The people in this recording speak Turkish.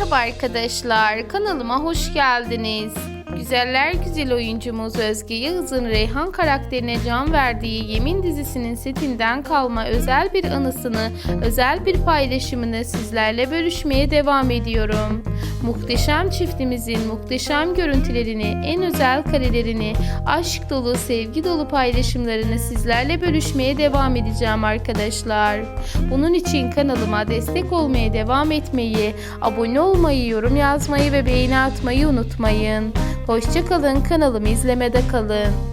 Merhaba arkadaşlar, kanalıma hoş geldiniz. Güzeller güzel oyuncumuz Özge Yağız'ın Reyhan karakterine can verdiği Yemin dizisinin setinden kalma özel bir anısını, özel bir paylaşımını sizlerle bölüşmeye devam ediyorum. Muhteşem çiftimizin muhteşem görüntülerini, en özel karelerini, aşk dolu, sevgi dolu paylaşımlarını sizlerle bölüşmeye devam edeceğim arkadaşlar. Bunun için kanalıma destek olmaya devam etmeyi, abone olmayı, yorum yazmayı ve beğeni atmayı unutmayın. Hoşçakalın, kanalımı izlemede kalın.